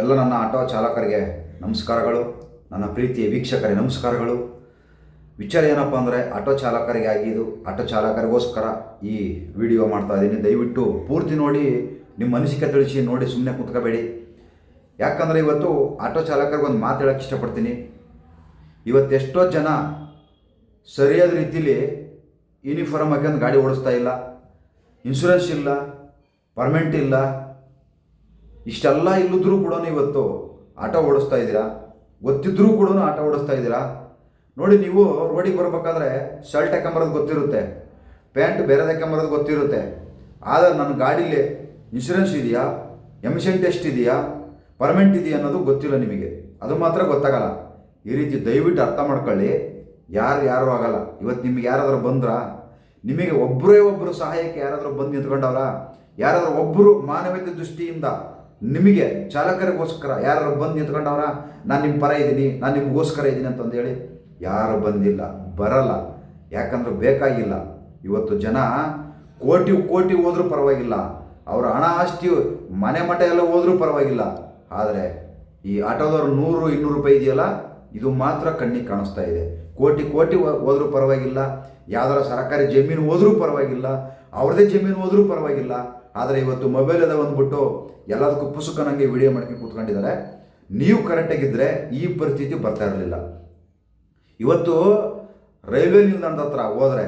ಎಲ್ಲ ನನ್ನ ಆಟೋ ಚಾಲಕರಿಗೆ ನಮಸ್ಕಾರಗಳು, ನನ್ನ ಪ್ರೀತಿಯ ವೀಕ್ಷಕರಿಗೆ ನಮಸ್ಕಾರಗಳು. ವಿಚಾರ ಏನಪ್ಪ ಅಂದರೆ, ಆಟೋ ಚಾಲಕರಿಗೆ ಇದು, ಆಟೋ ಚಾಲಕರಿಗೋಸ್ಕರ ಈ ವಿಡಿಯೋ ಮಾಡ್ತಾ ಇದ್ದೀನಿ. ದಯವಿಟ್ಟು ಪೂರ್ತಿ ನೋಡಿ, ನಿಮ್ಮ ಅನಿಸಿಕೆ ತಿಳಿಸಿ, ನೋಡಿ ಸುಮ್ಮನೆ ಕುತ್ಕೋಬೇಡಿ. ಯಾಕಂದರೆ ಇವತ್ತು ಆಟೋ ಚಾಲಕರಿಗೆ ಒಂದು ಮಾತು ಹೇಳೋಕ್ಕೆ ಇಷ್ಟಪಡ್ತೀನಿ. ಇವತ್ತೆಷ್ಟೋ ಜನ ಸರಿಯಾದ ರೀತಿಲಿ ಯೂನಿಫಾರ್ಮ್ ಹಾಕೊಂಡು ಗಾಡಿ ಓಡಿಸ್ತಾ ಇಲ್ಲ. ಇನ್ಶೂರೆನ್ಸ್ ಇಲ್ಲ ಪರ್ಮೆಂಟ್ ಇಲ್ಲ. ಇಷ್ಟೆಲ್ಲ ಇಲ್ಲದ್ರೂ ಕೂಡ ಇವತ್ತು ಆಟ ಓಡಿಸ್ತಾ ಇದ್ದೀರಾ? ಗೊತ್ತಿದ್ರೂ ಕೂಡ ಆಟ ಓಡಿಸ್ತಾ ಇದ್ದೀರಾ? ನೋಡಿ, ನೀವು ರೋಡಿಗೆ ಬರ್ಬೇಕಾದ್ರೆ ಶರ್ಟ್ ಹಾಕೊಂಬರೋದು ಗೊತ್ತಿರುತ್ತೆ. ಪ್ಯಾಂಟ್ ಬೇರೆ ಹಾಕೊಂಬರೋದು ಗೊತ್ತಿರುತ್ತೆ. ಆದರೆ ನನ್ನ ಗಾಡೀಲಿ ಇನ್ಶೂರೆನ್ಸ್ ಇದೆಯಾ? ಎಮಿಷನ್ ಟೆಸ್ಟ್ ಇದೆಯಾ? ಪರ್ಮೆಂಟ್ ಇದೆಯಾ ಅನ್ನೋದು ಗೊತ್ತಿಲ್ಲ ನಿಮಗೆ. ಅದು ಮಾತ್ರ ಗೊತ್ತಾಗಲ್ಲ. ಈ ರೀತಿ ದಯವಿಟ್ಟು ಅರ್ಥ ಮಾಡ್ಕೊಳ್ಳಿ. ಯಾರು ಯಾರು ಆಗಲ್ಲ. ಇವತ್ತು ನಿಮಗೆ ಯಾರಾದರೂ ಬಂದ್ರಾ? ನಿಮಗೆ ಒಬ್ಬರೇ ಒಬ್ಬರು ಸಹಾಯಕ್ಕೆ ಯಾರಾದರೂ ಬಂದು ನಿಂತ್ಕೊಂಡವ್ರ? ಯಾರಾದರೂ ಒಬ್ಬರು ಮಾನವೀಯತೆ ದೃಷ್ಟಿಯಿಂದ ನಿಮಗೆ ಚಾಲಕರಿಗೋಸ್ಕರ ಯಾರು ಬಂದು ನಿಂತ್ಕೊಂಡವ್ರ, ನಾನು ನಿಮ್ಮ ಪರ ಇದ್ದೀನಿ, ನಾನು ನಿಮಗೋಸ್ಕರ ಇದ್ದೀನಿ ಅಂತಂದೇಳಿ ಯಾರು ಬಂದಿಲ್ಲ, ಬರಲ್ಲ. ಯಾಕಂದ್ರೆ ಬೇಕಾಗಿಲ್ಲ. ಇವತ್ತು ಜನ ಕೋಟಿ ಕೋಟಿ ಹೋದರೂ ಪರವಾಗಿಲ್ಲ. ಅವರ ಹಣ ಆಸ್ತಿ, ಮನೆ ಮಠ ಎಲ್ಲ ಹೋದರೂ ಪರವಾಗಿಲ್ಲ. ಆದರೆ ಈ ಆಟೋದವ್ರು ನೂರು, ಇನ್ನೂರು ರೂಪಾಯಿ ಇದೆಯಲ್ಲ, ಇದು ಮಾತ್ರ ಕಣ್ಣಿಗೆ ಕಾಣಿಸ್ತಾ ಇದೆ. ಕೋಟಿ ಕೋಟಿ ಹೋದ್ರೂ ಪರವಾಗಿಲ್ಲ. ಯಾವ್ದಾರ ಸರ್ಕಾರಿ ಜಮೀನು ಹೋದರೂ ಪರವಾಗಿಲ್ಲ. ಅವ್ರದೇ ಜಮೀನು ಹೋದರೂ ಪರವಾಗಿಲ್ಲ. ಆದರೆ ಇವತ್ತು ಮೊಬೈಲ್ ಅದ ಬಂದ್ಬಿಟ್ಟು ಎಲ್ಲದಕ್ಕೂ ಪುಸ್ತಕ ನನಗೆ ವಿಡಿಯೋ ಮಾಡ್ಕೊಂಡು ಕೂತ್ಕೊಂಡಿದ್ದಾರೆ. ನೀವು ಕರೆಕ್ಟಾಗಿದ್ದರೆ ಈ ಪರಿಸ್ಥಿತಿ ಬರ್ತಾ ಇರಲಿಲ್ಲ. ಇವತ್ತು ರೈಲ್ವೆ ನಿಲ್ದಾಣದ ಹತ್ರ ಹೋದರೆ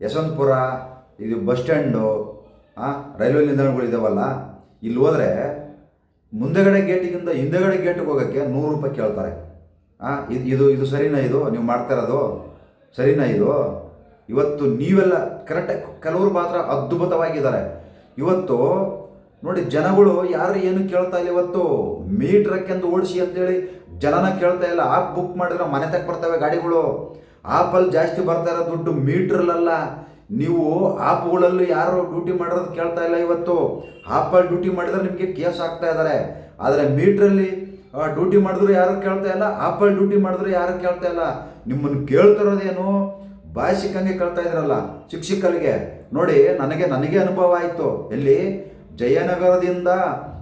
ಯಶವಂತಪುರ ಇದು ಬಸ್ ಸ್ಟ್ಯಾಂಡು ರೈಲ್ವೆ ನಿಲ್ದಾಣಗಳು ಇದಾವಲ್ಲ ಇಲ್ಲಿ ಹೋದರೆ ಮುಂದೆಗಡೆ ಗೇಟಿಗಿಂತ ಹಿಂದೆಗಡೆ ಗೇಟಿಗೆ ಹೋಗೋಕ್ಕೆ ನೂರು ರೂಪಾಯಿ ಕೇಳ್ತಾರೆ. ಆ, ಇದು ಇದು ಇದು ಸರಿನಾ ಇದು? ನೀವು ಮಾಡ್ತಾ ಇರೋದು ಸರಿನಾ ಇದು? ಇವತ್ತು ನೀವೆಲ್ಲ ಕರೆಕ್ಟಾಗಿ ಕೆಲವರು ಮಾತ್ರ ಅದ್ಭುತವಾಗಿದ್ದಾರೆ. ಇವತ್ತು ನೋಡಿ, ಜನಗಳು ಯಾರು ಏನು ಕೇಳ್ತಾ ಇಲ್ಲ ಇವತ್ತು? ಮೀಟ್ರ್ ಹಾಕೆಂದು ಓಡಿಸಿ ಅಂತೇಳಿ ಜನನ ಕೇಳ್ತಾ ಇಲ್ಲ. ಆಪ್ ಬುಕ್ ಮಾಡಿದ್ರೆ ಮನೆ ತಕ್ಕ ಬರ್ತವೆ ಗಾಡಿಗಳು. ಆಪಲ್ಲಿ ಜಾಸ್ತಿ ಬರ್ತಾ ಇರೋ ದುಡ್ಡು ಮೀಟ್ರಲ್ಲ ನೀವು ಆಪ್ಗಳಲ್ಲಿ ಯಾರು ಡ್ಯೂಟಿ ಮಾಡಿರೋದು ಕೇಳ್ತಾ ಇಲ್ಲ ಇವತ್ತು. ಆಪಲ್ಲಿ ಡ್ಯೂಟಿ ಮಾಡಿದ್ರೆ ನಿಮಗೆ ಕೇಸ್ ಆಗ್ತಾ ಇದ್ದಾರೆ ಆದರೆ ಮೀಟ್ರಲ್ಲಿ ಡ್ಯೂಟಿ ಮಾಡಿದ್ರು ಯಾರು ಕೇಳ್ತಾ ಇಲ್ಲ? ಆಪಲ್ಲಿ ಡ್ಯೂಟಿ ಮಾಡಿದ್ರು ಯಾರು ಕೇಳ್ತಾ ಇಲ್ಲ? ನಿಮ್ಮನ್ನು ಕೇಳ್ತಿರೋದೇನು ಬಾಯಿ ಸಿಕ್ಕಂಗೆ ಕೇಳ್ತಾ ಇದ್ರಲ್ಲ ಶಿಕ್ಷಕರಿಗೆ ನೋಡಿ, ನನಗೆ ನನಗೆ ಅನುಭವ ಆಯಿತು. ಎಲ್ಲಿ? ಜಯನಗರದಿಂದ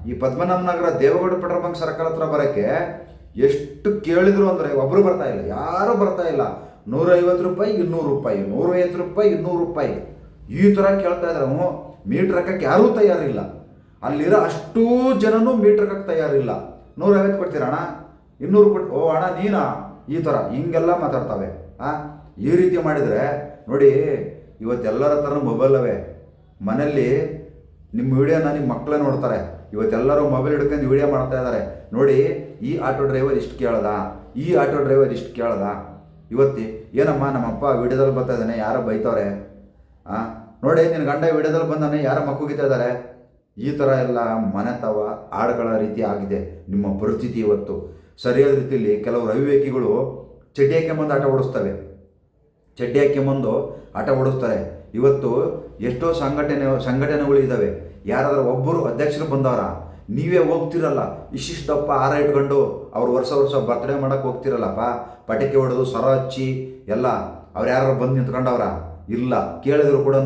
ಈ ಪದ್ಮನಾಭ ನಗರ ದೇವಗೌಡ ಪೆಟ್ರೋಲ್ ಬಂಕ್ ಸರ್ಕಾರ ಹತ್ರ ಬರೋಕ್ಕೆ ಎಷ್ಟು ಕೇಳಿದ್ರು ಅಂದರೆ ಒಬ್ಬರು ಬರ್ತಾ ಇಲ್ಲ, ಯಾರೂ ಬರ್ತಾ ಇಲ್ಲ. ನೂರೈವತ್ತು ರೂಪಾಯಿ, ಇನ್ನೂರು ರೂಪಾಯಿ, ನೂರೈವತ್ತು ರೂಪಾಯಿ, ಇನ್ನೂರು ರೂಪಾಯಿ. ಈ ಥರ ಕೇಳ್ತಾ ಇದ್ದಾರೆ. ಅವನು ಮೀಟ್ರ್ ಹಾಕಕ್ಕೆ ಯಾರೂ ತಯಾರಿಲ್ಲ. ಅಲ್ಲಿರೋ ಅಷ್ಟೂ ಜನನೂ ಮೀಟ್ರ್ ಹಾಕಕ್ಕೆ ತಯಾರಿಲ್ಲ. ನೂರೈವತ್ತು ಕೊಡ್ತೀರಾ ಅಣ್ಣ? ಇನ್ನೂರು ಕೊಟ್ಟು ಓ ಅಣ್ಣ, ನೀನಾ? ಈ ಥರ ಹಿಂಗೆಲ್ಲ ಮಾತಾಡ್ತಾವೆ. ಆ, ಈ ರೀತಿ ಮಾಡಿದರೆ ನೋಡಿ, ಇವತ್ತೆಲ್ಲರ ಹತ್ರನೂ ಮೊಬೈಲ್ ಅವೆ. ಮನೆಯಲ್ಲಿ ನಿಮ್ಮ ವಿಡಿಯೋನ ನಿಮ್ಮ ಮಕ್ಕಳೇ ನೋಡ್ತಾರೆ. ಇವತ್ತೆಲ್ಲರೂ ಮೊಬೈಲ್ ಹಿಡ್ಕೊಂಡು ವಿಡಿಯೋ ಮಾಡ್ತಾ ಇದ್ದಾರೆ ನೋಡಿ, ಈ ಆಟೋ ಡ್ರೈವರ್ ಇಷ್ಟು ಕೇಳ್ದ. ಈ ಆಟೋ ಡ್ರೈವರ್ ಇಷ್ಟು ಕೇಳ್ದ. ಇವತ್ತಿ, ಏನಮ್ಮ, ನಮ್ಮಪ್ಪ ವಿಡಿಯೋದಲ್ಲಿ ಬರ್ತಾ ಇದ್ದಾನೆ, ಯಾರೋ ಬೈತವ್ರೆ? ಆ? ನೋಡಿ ನಿನ್ನ ಗಂಡ ವಿಡಿಯೋದಲ್ಲಿ ಬಂದಾನೆ, ಯಾರೋ ಮಕ್ಕುಗಿತಾ ಇದ್ದಾರೆ ಈ ಥರ ಎಲ್ಲ ಮನೆತವ ಹಾಡುಗಳ ರೀತಿ ಆಗಿದೆ. ನಿಮ್ಮ ಪರಿಸ್ಥಿತಿ ಇವತ್ತು. ಸರಿಯಾದ ರೀತಿಯಲ್ಲಿ ಕೆಲವು ಅವಿವೇಕಿಗಳು ಚಡ್ಡಿ ಹಾಕ್ಕೊಂಬಂದು ಆಟ ಓಡಿಸ್ತವೆ. ಚಡ್ಡಿ ಹಾಕ್ಕೊಂಬಂದು ಆಟ ಓಡಿಸ್ತಾರೆ. ಇವತ್ತು ಎಷ್ಟೋ ಸಂಘಟನೆ, ಸಂಘಟನೆಗಳು ಇದ್ದಾವೆ ಯಾರಾದ್ರೂ ಒಬ್ಬರು ಅಧ್ಯಕ್ಷರು ಬಂದವರ, ನೀವೇ ಹೋಗ್ತಿರಲ್ಲ. ಇಷ್ಟಿಷ್ಟು ದಪ್ಪ ಹಾರ ಇಟ್ಕೊಂಡು ಅವ್ರು ವರ್ಷ ವರ್ಷ ಬರ್ತ್ಡೇ ಮಾಡೋಕೆ ಹೋಗ್ತಿರಲ್ಲಪ್ಪ. ಪಟಾಕಿ ಹೊಡೆದು ಸ್ವರ ಹಚ್ಚಿ ಎಲ್ಲ, ಅವ್ರು ಯಾರು ಬಂದು ನಿಂತ್ಕೊಂಡವ್ರ? ಇಲ್ಲ. ಕೇಳಿದ್ರು ಕೂಡ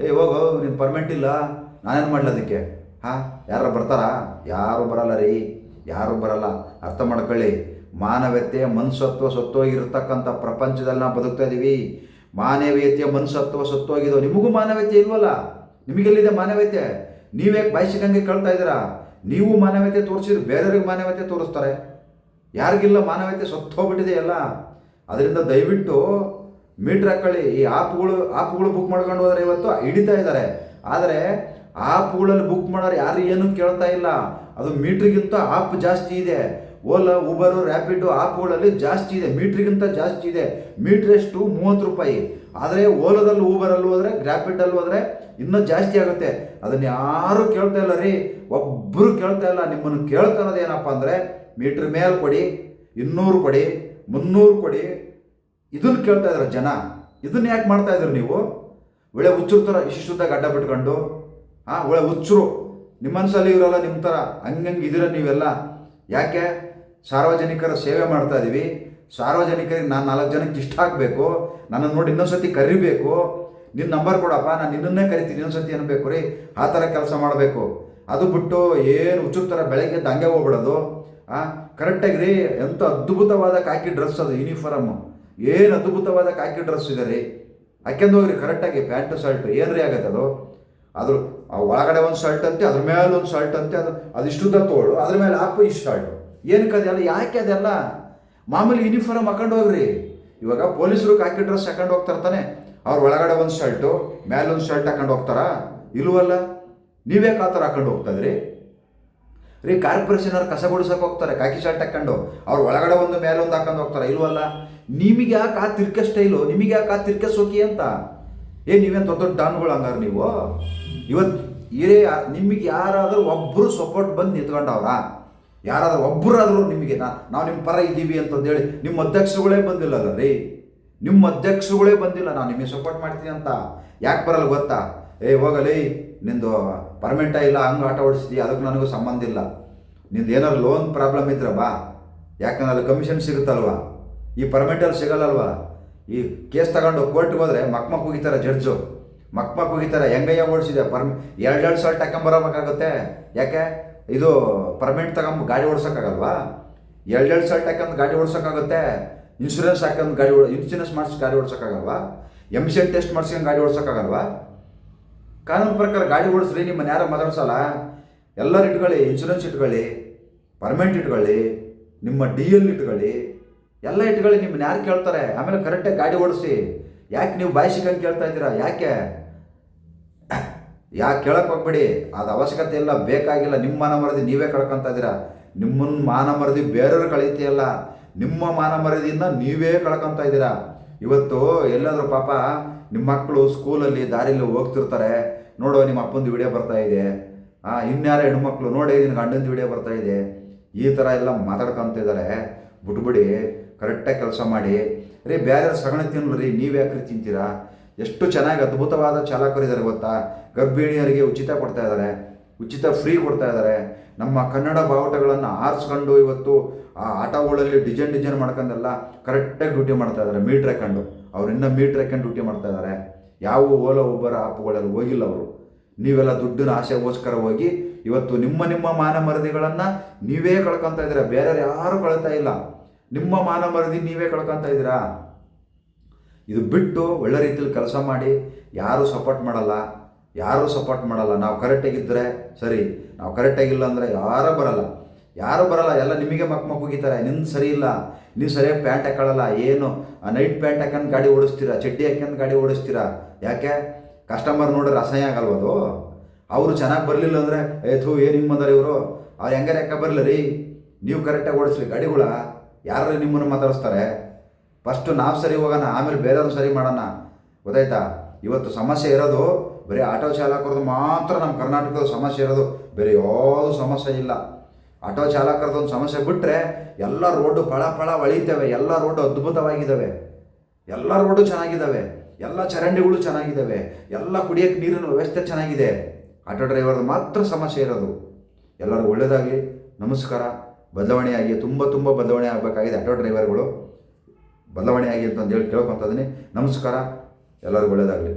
ಏ ಹೋಗೋ ನಿನ್ನ ಪರ್ಮೆಂಟ್ ಇಲ್ಲ. ನಾನೇನು ಮಾಡಲಿ ಅದಕ್ಕೆ? ಹಾಂ ಯಾರು ಬರ್ತಾರಾ? ಯಾರು ಬರಲ್ಲ ರೀ. ಯಾರು ಬರಲ್ಲ. ಅರ್ಥ ಮಾಡ್ಕೊಳ್ಳಿ. ಮಾನವೀಯತೆ, ಮನುಷ್ಯತ್ವ ಸತ್ತೋಗಿರ್ತಕ್ಕಂಥ ಪ್ರಪಂಚದಲ್ಲಿ ನಾವು ಬದುಕ್ತಾ ಇದ್ದೀವಿ ಮಾನವೀಯತೆ, ಮನುಷ್ಯತ್ವ ಸತ್ತೋಗಿದೋ ನಿಮಗೂ ಮಾನವೀಯತೆ ಇಲ್ವಲ್ಲ? ನಿಮಗೆಲ್ಲಿದೆ ಮಾನವೀಯತೆ? ನೀವೇ ಬಯಸಿದಂಗೆ ಕೇಳ್ತಾ ಇದ್ದೀರಾ? ನೀವು ಮಾನವೀಯತೆ ತೋರಿಸಿದ್ರೆ ಬೇರೆಯವ್ರಿಗೆ ಮಾನವೀಯತೆ ತೋರಿಸ್ತಾರೆ. ಯಾರಿಗಿಲ್ಲ ಮಾನವೀಯತೆ ಸತ್ತೋಗ್ಬಿಟ್ಟಿದೆ ಎಲ್ಲ. ಅದರಿಂದ ದಯವಿಟ್ಟು ಮೀಟ್ರ್ ಹಾಕೊಳ್ಳಿ. ಈ ಆ್ಯಪ್ಗಳು ಆ್ಯಪ್ಗಳು ಬುಕ್ ಮಾಡ್ಕೊಂಡು ಹೋದರೆ ಇವತ್ತು ಹಿಡಿತಾ ಇದ್ದಾರೆ. ಆದರೆ ಆ್ಯಪ್ಗಳಲ್ಲಿ ಬುಕ್ ಮಾಡೋರು ಯಾರು ಏನು ಕೇಳ್ತಾ ಇಲ್ಲ. ಅದು ಮೀಟ್ರಿಗಿಂತ ಆಪ್ ಜಾಸ್ತಿ ಇದೆ. ಓಲಾ ಉಬರು ರ್ಯಾಪಿಡು ಆ್ಯಪ್ಗಳಲ್ಲಿ ಜಾಸ್ತಿ ಇದೆ. ಮೀಟ್ರಿಗಿಂತ ಜಾಸ್ತಿ ಇದೆ. ಮೀಟ್ರ್ ಎಷ್ಟು ಮೂವತ್ತು ರೂಪಾಯಿ. ಆದರೆ ಓಲಾದಲ್ಲಿ ಊಬರಲ್ಲಿ ಹೋದರೆ ರ್ಯಾಪಿಡಲ್ಲಿ ಹೋದರೆ ಇನ್ನೂ ಜಾಸ್ತಿ ಆಗುತ್ತೆ. ಅದನ್ನು ಯಾರೂ ಕೇಳ್ತಾ ಇಲ್ಲ ರೀ. ಒಬ್ಬರು ಕೇಳ್ತಾ ಇಲ್ಲ. ನಿಮ್ಮನ್ನು ಕೇಳ್ತಾ ಇರೋದು ಏನಪ್ಪ ಅಂದರೆ ಮೀಟ್ರ್ ಮೇಲೆ ಕೊಡಿ, ಇನ್ನೂರು ಕೊಡಿ, ಮುನ್ನೂರು ಕೊಡಿ. ಇದನ್ನು ಕೇಳ್ತಾ ಇದ್ದಾರೆ ಜನ. ಇದನ್ನು ಯಾಕೆ ಮಾಡ್ತಾ ಇದ್ರು ನೀವು? ಒಳ್ಳೆ ಹುಚ್ಚರು ಥರ ಶುದ್ಧ ಅಡ್ಡ ಬಿಟ್ಕೊಂಡು, ಹಾಂ, ಒಳ್ಳೆ ಹುಚ್ಚರು. ನಿಮ್ಮ ಮನಸ್ಸಲ್ಲಿ ನಿಮ್ಮ ಥರ ಹಂಗಂಗೆ ಇದೀರ ನೀವೆಲ್ಲ. ಯಾಕೆ? ಸಾರ್ವಜನಿಕರ ಸೇವೆ ಮಾಡ್ತಾ ಇದ್ದೀವಿ ಸಾರ್ವಜನಿಕರಿಗೆ ನಾನು ನಾಲ್ಕು ಜನಕ್ಕೆ ಇಷ್ಟ ಆಗಬೇಕು. ನನ್ನನ್ನು ನೋಡಿ ಇನ್ನೊಂದ್ಸತಿ ಕರಿಬೇಕು. ನಿನ್ನ ನಂಬರ್ ಕೊಡಪ್ಪ, ನಾನು ನಿನ್ನನ್ನೇ ಕರಿತೀನಿ, ಇನ್ನೊಂದ್ಸತಿ ಅನ್ಬೇಕು ರೀ. ಆ ಥರ ಕೆಲಸ ಮಾಡಬೇಕು. ಅದು ಬಿಟ್ಟು ಏನು ಹುಚ್ಚುರ್ ಥರ ಬೆಳಗ್ಗೆ ಹಂಗೆ ಹೋಗ್ಬಿಡೋದು. ಕರೆಕ್ಟಾಗಿ ರೀ. ಎಂಥ ಅದ್ಭುತವಾದ ಕಾಕಿ ಡ್ರೆಸ್ ಅದು ಯೂನಿಫಾರಮ್ ಏನು ಅದ್ಭುತವಾದ ಕಾಕಿ ಡ್ರೆಸ್ ಇದೆ ರೀ. ಹಾಕ್ಯಂದು ಹೋಗ್ರಿ ಕರೆಕ್ಟಾಗಿ ಪ್ಯಾಂಟು ಶರ್ಟ್ ಏನು ರೀ ಆಗತ್ತೆ ಅದು? ಅದ್ರ ಒಳಗಡೆ ಒಂದು ಶರ್ಟ್ ಅಂತೆ, ಅದ್ರ ಮೇಲೆ ಒಂದು ಶರ್ಟ್ ಅಂತೆ, ಅದು ಅದಿಷ್ಟುದ್ದ ತೋಳು, ಅದ್ರ ಮೇಲೆ ಹಾಕು, ಇಷ್ಟು ಶರ್ಟ್ ಏನಕ್ಕೆ ಅದೆಲ್ಲ, ಯಾಕೆ ಅದೆಲ್ಲ? ಮಾಮೂಲಿ ಯೂನಿಫಾರ್ಮ್ ಹಾಕೊಂಡು ಹೋಗ್ರಿ. ಇವಾಗ ಪೊಲೀಸರು ಕಾಕಿ ಡ್ರೆಸ್ ಹಾಕೊಂಡು ಹೋಗ್ತಾರೆ ತಾನೆ ಅವ್ರ ಒಳಗಡೆ ಒಂದು ಶರ್ಟು ಮೇಲೊಂದು ಶರ್ಟ್ ಹಾಕೊಂಡು ಹೋಗ್ತಾರಾ? ಇಲ್ವಲ್ಲ? ನೀವೇ ಕಾತರ ಹಾಕೊಂಡು ಹೋಗ್ತದ್ರಿ ರೀ ಕಾರ್ಪೊರೇಷನ್ ಅವ್ರು ಕಸ ಗುಡಿಸಕ್ಕೆ ಹೋಗ್ತಾರೆ, ಕಾಕಿ ಶರ್ಟ್ ಹಾಕೊಂಡು. ಅವ್ರ ಒಳಗಡೆ ಒಂದು ಮೇಲೊಂದು ಹಾಕೊಂಡು ಹೋಗ್ತಾರೆ? ಇಲ್ವಲ್ಲ? ನಿಮಗೆ ಯಾಕೆ ಆ ತಿರ್ಕೆ ಸ್ಟೈಲು ನಿಮಗೆ ಯಾಕೆ ಆ ತಿರ್ಕೆ ಸೋಕಿ ಅಂತ? ಏ, ನೀವೇನು ದೊಡ್ಡ ದೊಡ್ಡ ಡಾನ್ಗಳು ಹಂಗಾರ ನೀವು? ಇವತ್ತು ಇರೇ, ನಿಮಗೆ ಯಾರಾದರೂ ಒಬ್ಬರು ಸಪೋರ್ಟ್ ಬಂದು ನಿಂತ್ಕೊಂಡವ್ರ? ಯಾರಾದರೂ ಒಬ್ಬರಾದರೂ ನಿಮಗೆ ನಾ ನಾವು ನಿಮ್ಮ ಪರ ಇದ್ದೀವಿ ಅಂತಂದೇಳಿ ನಿಮ್ಮ ಅಧ್ಯಕ್ಷರುಗಳೇ ಬಂದಿಲ್ಲ ರೀ? ನಿಮ್ಮ ಅಧ್ಯಕ್ಷರುಗಳೇ ಬಂದಿಲ್ಲ, ನಾನು ನಿಮಗೆ ಸಪೋರ್ಟ್ ಮಾಡ್ತೀನಿ ಅಂತ. ಯಾಕೆ ಬರಲ್ಲ ಗೊತ್ತಾ? ಏ ಹೋಗಲಿ ನಿಂದು ಪರ್ಮೆಂಟ ಇಲ್ಲ, ಹಂಗೆ ಆಟ ಓಡಿಸಿದ್ವಿ ಅದಕ್ಕೆ ನನಗೂ ಸಂಬಂಧ ಇಲ್ಲ. ನಿಂದು ಏನಾದ್ರು ಲೋನ್ ಪ್ರಾಬ್ಲಮ್ ಇದ್ರೆ ಬಾ. ಯಾಕಂದ್ರೆ ಅಲ್ಲಿ ಕಮಿಷನ್ ಸಿಗುತ್ತಲ್ವ? ಈ ಪರ್ಮೆಂಟಲ್ಲಿ ಸಿಗಲ್ಲಲ್ವ? ಈ ಕೇಸ್ ತಗೊಂಡು ಕೋರ್ಟ್ಗೆ ಹೋದ್ರೆ ಮಕ್ಮಕ್ ಮಕ್ ಹೋಗಿತಾರೆ ಜಡ್ಜು ಮಕ್ಮಕ್ ಮಕ್ ಹೋಗಿತಾರೆ ಹೆಂಗಯ್ಯ ಓಡಿಸಿದೆ ಪರ್ಮಿ ಎರಡೆರಡು ಸಾವಿರ ಟಕ್ಕಂಬರಬೇಕಾಗುತ್ತೆ ಯಾಕೆ? ಇದು ಪರ್ಮಿಟ್ ತಗೊಂಡು ಗಾಡಿ ಓಡ್ಸೋಕ್ಕಾಗಲ್ವಾ? ಎರಡು ಸಲ್ಟ್ ಹಾಕೊಂಡು ಗಾಡಿ ಓಡ್ಸೋಕ್ಕಾಗುತ್ತೆ? ಇನ್ಶೂರೆನ್ಸ್ ಹಾಕೊಂಡು ಗಾಡಿ ಓಡ್ ಇನ್ಶೂರೆನ್ಸ್ ಮಾಡಿಸಿ ಗಾಡಿ ಓಡ್ಸೋಕ್ಕಾಗಲ್ವಾ? ಸಿ ಟೆಸ್ಟ್ ಮಾಡಿಸ್ಕೊಂಡು ಗಾಡಿ ಓಡ್ಸೋಕ್ಕಾಗಲ್ವಾ? ಕಾನೂನು ಪ್ರಕಾರ ಗಾಡಿ ಓಡಿಸ್ರಿ, ನಿಮ್ಮನ್ನು ಯಾರು ಮಾತಾಡ್ಸಲ್ಲ? ಎಲ್ಲರೂ ಇಟ್ಕೊಳ್ಳಿ ಇನ್ಶೂರೆನ್ಸ್ ಇಟ್ಕೊಳ್ಳಿ ಪರ್ಮೆಂಟ್ ಇಟ್ಕೊಳ್ಳಿ, ನಿಮ್ಮ ಡಿ ಎಲ್ ಇಟ್ಕೊಳ್ಳಿ, ಎಲ್ಲ ಇಟ್ಕೊಳ್ಳಿ, ನಿಮ್ಮನ್ನ ಯಾರು ಕೇಳ್ತಾರೆ? ಆಮೇಲೆ ಕರೆಕ್ಟಾಗಿ ಗಾಡಿ ಓಡಿಸಿ, ಯಾಕೆ ನೀವು ಬಾಯಿ ಸಿಕ್ಕಂಗೆ ಕೇಳ್ತಾ ಇದ್ದೀರಾ? ಯಾಕೆ? ಯಾಕೆ ಕೇಳಕ್ಕೆ ಹೋಗ್ಬೇಡಿ? ಅದು ಅವಶ್ಯಕತೆ ಇಲ್ಲ, ಬೇಕಾಗಿಲ್ಲ. ನಿಮ್ಮ ಮಾನ ಮರದಿ ನೀವೇ ಕಳ್ಕೊತಾ ಇದ್ದೀರಾ? ನಿಮ್ಮನ್ನು ಮಾನ ಮರದಿ ಬೇರೆಯವ್ರು ಕಳೀತಿಯಲ್ಲ ನಿಮ್ಮ ಮಾನ ಮರದಿಯಿಂದ ನೀವೇ ಕಳ್ಕೊತಾ ಇದ್ದೀರಾ? ಇವತ್ತು ಎಲ್ಲಾದರೂ ಪಾಪ ನಿಮ್ಮ ಮಕ್ಕಳು ಸ್ಕೂಲಲ್ಲಿ ದಾರಿಲಿ ಹೋಗ್ತಿರ್ತಾರೆ. ನೋಡು, ನಿಮ್ಮ ಅಪ್ಪಂದು ವಿಡಿಯೋ ಬರ್ತಾ ಇದೆ. ಆ, ಇನ್ಯಾರ ಹೆಣ್ಮಕ್ಳು ನೋಡಿ ನಿನ್ನ ಗಂಡಂದು ವಿಡಿಯೋ ಬರ್ತಾ ಇದೆ. ಈ ಥರ ಎಲ್ಲ ಮಾತಾಡ್ಕೊಂತಿದ್ದಾರೆ ಬಿಟ್ಬಿಡಿ ಕರೆಕ್ಟಾಗಿ ಕೆಲಸ ಮಾಡಿ. ರೀ, ಬೇರೆ ಸಗಣಿ ರೀ ನೀವು ಯಾಕ್ರಿ ತಿಂತೀರಾ? ಎಷ್ಟು ಚೆನ್ನಾಗಿ ಅದ್ಭುತವಾದ ಚಾಲಕರಿದ್ದಾರೆ ಗೊತ್ತಾ? ಗರ್ಭಿಣಿಯರಿಗೆ ಉಚಿತ ಕೊಡ್ತಾ ಇದ್ದಾರೆ ಉಚಿತ ಫ್ರೀ ಕೊಡ್ತಾ ಇದ್ದಾರೆ ನಮ್ಮ ಕನ್ನಡ ಬಾವುಟಗಳನ್ನು ಆರಿಸ್ಕೊಂಡು ಇವತ್ತು ಆ ಆಟೋಗಳಲ್ಲಿ ಡಿಸೈನ್ ಡಿಸೈನ್ ಮಾಡ್ಕೊಂಡೆಲ್ಲ ಕರೆಕ್ಟಾಗಿ ಡ್ಯೂಟಿ ಮಾಡ್ತಾ ಇದ್ದಾರೆ ಮೀಟ್ರ್ ಹಾಕೊಂಡು. ಅವ್ರು ಮೀಟ್ರ್ ಹಾಕೊಂಡು ಡ್ಯೂಟಿ ಮಾಡ್ತಾ ಇದ್ದಾರೆ ಯಾವ ಓಲೋ ಒಬ್ಬರ ಆಪ್ಗಳಲ್ಲಿ ಹೋಗಿಲ್ಲ ಅವರು. ನೀವೆಲ್ಲ ದುಡ್ಡಿನ ಆಸೆಗೋಸ್ಕರ ಹೋಗಿ ಇವತ್ತು ನಿಮ್ಮ ನಿಮ್ಮ ಮಾನ ಮರದಿಗಳನ್ನು ನೀವೇ ಕಳ್ಕೊತಾ ಇದ್ದೀರಾ? ಬೇರೆ ಯಾರು ಕಳ್ತಾ ಇಲ್ಲ. ನಿಮ್ಮ ಮಾನ ಮರದಿ ನೀವೇ ಕಳ್ಕೊತಾ ಇದ್ದೀರಾ? ಇದು ಬಿಟ್ಟು ಒಳ್ಳೆ ರೀತಿಯಲ್ಲಿ ಕೆಲಸ ಮಾಡಿ ಯಾರೂ ಸಪೋರ್ಟ್ ಮಾಡಲ್ಲ, ಯಾರೂ ಸಪೋರ್ಟ್ ಮಾಡಲ್ಲ. ನಾವು ಕರೆಕ್ಟಾಗಿದ್ದರೆ ಸರಿ, ನಾವು ಕರೆಕ್ಟಾಗಿಲ್ಲ ಅಂದರೆ ಯಾರೂ ಬರಲ್ಲ. ಯಾರೂ ಬರಲ್ಲ, ಎಲ್ಲ ನಿಮಗೆ ಮಕ್ಕ ಮಕ್ ಹೋಗಿತಾರೆ ನಿನ್ನ ಸರಿ ಇಲ್ಲ, ನೀವು ಸರಿಯಾಗಿ ಪ್ಯಾಂಟ್ ಹಾಕೊಳ್ಳಲ್ಲ. ಏನು? ನೈಟ್ ಪ್ಯಾಂಟ್ ಹಾಕೊಂಡು ಗಾಡಿ ಓಡಿಸ್ತೀರಾ? ಚಡ್ಡಿ ಹಾಕೊಂಡು ಗಾಡಿ ಓಡಿಸ್ತೀರಾ? ಯಾಕೆ? ಕಸ್ಟಮರ್ ನೋಡಿದ್ರೆ ಅಸಹ್ಯ ಆಗಲ್ವದು ಅವರು ಚೆನ್ನಾಗಿ ಬರಲಿಲ್ಲ ಅಂದರೆ, ಏ ಥೂ, ಏನು ಹಿಂಗೆ ಬಂದಾರೆ ಇವರು? ಅವ್ರು ಹೆಂಗಾರೆ ಯಾಕೆ ಬರಲಿ ರೀ? ನೀವು ಕರೆಕ್ಟಾಗಿ ಓಡಿಸ್ಲಿ ಗಾಡಿಗಳ ಯಾರು ನಿಮ್ಮನ್ನು ಮಾತಾಡಿಸ್ತಾರೆ? ಫಸ್ಟು ನಾವು ಸರಿ ಹೋಗೋಣ, ಆಮೇಲೆ ಬೇರೆಯವ್ರು ಸರಿ ಮಾಡೋಣ. ಗೊತ್ತಾಯ್ತಾ? ಇವತ್ತು ಸಮಸ್ಯೆ ಇರೋದು ಬರೀ ಆಟೋ ಚಾಲಕರದು ಮಾತ್ರ ನಮ್ಮ ಕರ್ನಾಟಕದ ಸಮಸ್ಯೆ ಇರೋದು. ಬೇರೆ ಯಾವುದು ಸಮಸ್ಯೆ ಇಲ್ಲ. ಆಟೋ ಚಾಲಕರದ್ದು ಒಂದು ಸಮಸ್ಯೆ ಬಿಟ್ಟರೆ ಎಲ್ಲ ರೋಡು ಪಳ ಪಳ ಹೊಳಿತವೆ ಎಲ್ಲ ರೋಡು ಅದ್ಭುತವಾಗಿದ್ದಾವೆ ಎಲ್ಲ ರೋಡು ಚೆನ್ನಾಗಿದ್ದಾವೆ ಎಲ್ಲ ಚರಂಡಿಗಳು ಚೆನ್ನಾಗಿದ್ದಾವೆ ಎಲ್ಲ ಕುಡಿಯೋಕ್ಕೆ ನೀರಿನ ವ್ಯವಸ್ಥೆ ಚೆನ್ನಾಗಿದೆ. ಆಟೋ ಡ್ರೈವರ್ದು ಮಾತ್ರ ಸಮಸ್ಯೆ ಇರೋದು. ಎಲ್ಲರಿಗೂ ಒಳ್ಳೆಯದಾಗಲಿ ನಮಸ್ಕಾರ. ಬದಲಾವಣೆಯಾಗಿ, ತುಂಬ ತುಂಬ ಬದಲಾವಣೆ ಆಗಬೇಕಾಗಿದೆ ಆಟೋ ಡ್ರೈವರ್ಗಳು. ಬದಲಾವಣೆ ಆಗಿ ಅಂತ ಹೇಳಿ ಕೇಳ್ಕೊತ ನಮಸ್ಕಾರ. ಎಲ್ಲರಿಗೂ ಒಳ್ಳೆಯದಾಗಲಿ